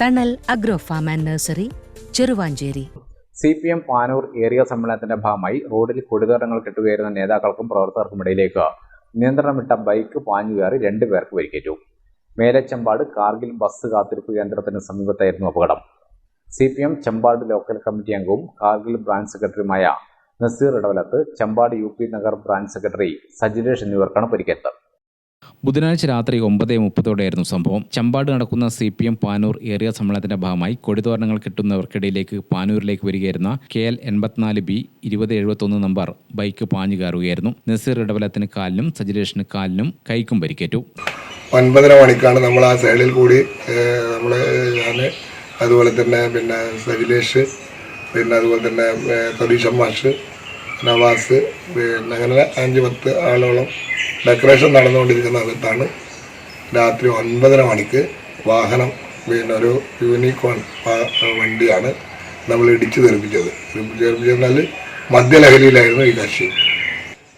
Thanal agro farm and nursery Cheruvancheri. C P M Panoor area സമ്മേളനത്തിന്റെ ഭാഗമായി റോഡിൽ കൊടിതോരണങ്ങൾ കെട്ടുകയായിരുന്ന നേതാക്കൾക്കും നിയന്ത്രണം വിട്ട ബൈക്ക് പാഞ്ഞു കയറി രണ്ടുപേർക്ക് പരിക്കേറ്റു. മേലച്ചമ്പാട് കാർഗിൽ ബസ് കാത്തിരിപ്പ് കേന്ദ്രത്തിന് സമീപത്തായിരുന്നു അപകടം. C P M Chambad local committee അംഗവും കാർഗിൽ ബ്രാഞ്ച് സെക്രട്ടറിയുമായ Naseer Edavalath Chambad U P Nagar branch secretary Sajilesh എന്നിവർക്കാണ് പരിക്കേറ്റത്. ബുധനാഴ്ച രാത്രി ഒമ്പത് മുപ്പതോടെയായിരുന്നു സംഭവം. ചമ്പാട് നടക്കുന്ന C P M Panoor area സമ്മേളനത്തിന്റെ ഭാഗമായി കൊടിതോരണങ്ങൾ കിട്ടുന്നവർക്കിടയിലേക്ക് പാനൂരിലേക്ക് വരികയായിരുന്ന കെ എൽ എൺപത്തിനാല് ബി ഇരുപത് എഴുപത്തൊന്ന് നമ്പർ ബൈക്ക് പാഞ്ഞു കയറുകയായിരുന്നു. നസീർ ഇടവലത്തിന് കാലിനും സജിലേഷിന് കാലിനും കൈക്കും പരിക്കേറ്റു. ഒൻപതര മണിക്കാണ് നമ്മൾ ആ സൈഡിൽ കൂടി നമ്മൾ ഞാൻ അതുപോലെ തന്നെ പിന്നെ സജിലേഷ് പിന്നെ അതുപോലെ തന്നെ സതീശൻ മാഷ് നവാസ് പിന്നെ അങ്ങനെ അഞ്ച് പത്ത് ആളോളം ഡെക്കറേഷൻ നടന്നുകൊണ്ടിരിക്കുന്ന സമയത്താണ് രാത്രി ഒൻപതര മണിക്ക് വാഹനം പിന്നെ ഒരു യൂണിക്കോൺ വണ്ടിയാണ് നമ്മൾ ഇടിച്ചു തെറിപ്പിച്ചത്. തെറിപ്പിച്ച് തെറിപ്പിച്ചെന്നാൽ മദ്യലഹരിയിലായിരുന്നു ഈ കക്ഷി.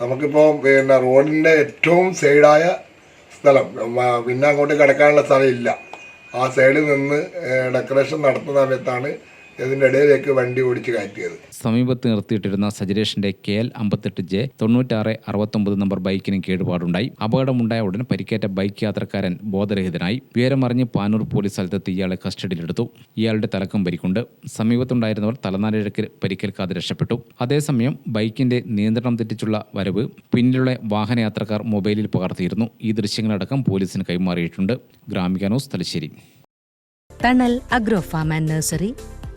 നമുക്കിപ്പോൾ പിന്നെ റോഡിന്റെ ഏറ്റവും സൈഡായ സ്ഥലം പിന്നെ അങ്ങോട്ട് കിടക്കാനുള്ള സ്ഥലമില്ല ആ സൈഡിൽ നിന്ന് ഡെക്കറേഷൻ നടത്തുന്ന സമയത്താണ് ഇടയിലേക്ക് വണ്ടി ഓടിച്ച് കയറ്റിയത്. സമീപത്ത് നിർത്തിയിട്ടിരുന്ന സജരേഷിന്റെ കെ എൽ അമ്പത്തെട്ട് ജെ തൊണ്ണൂറ്റാറ് അറുപത്തൊമ്പത് നമ്പർ ബൈക്കിന് കേടുപാടുണ്ടായി. അപകടമുണ്ടായ ഉടൻ പരിക്കേറ്റ ബൈക്ക് യാത്രക്കാരൻ ബോധരഹിതനായി. വിവരമറിഞ്ഞ് പാനൂർ പോലീസ് സ്ഥലത്തെത്തി ഇയാളെ കസ്റ്റഡിയിലെടുത്തു. ഇയാളുടെ തലക്കം പരിക്കുണ്ട്. സമീപത്തുണ്ടായിരുന്നവർ തലനാരിഴക്ക് പരിക്കേൽക്കാതെ രക്ഷപ്പെട്ടു. അതേസമയം ബൈക്കിന്റെ നിയന്ത്രണം തെറ്റിച്ചുള്ള വരവ് പിന്നിലുള്ള വാഹനയാത്രക്കാർ മൊബൈലിൽ പകർത്തിയിരുന്നു. ഈ ദൃശ്യങ്ങളടക്കം പോലീസിന് കൈമാറിയിട്ടുണ്ട്. Gramika news Thalassery. Thanal agro farm and nursery.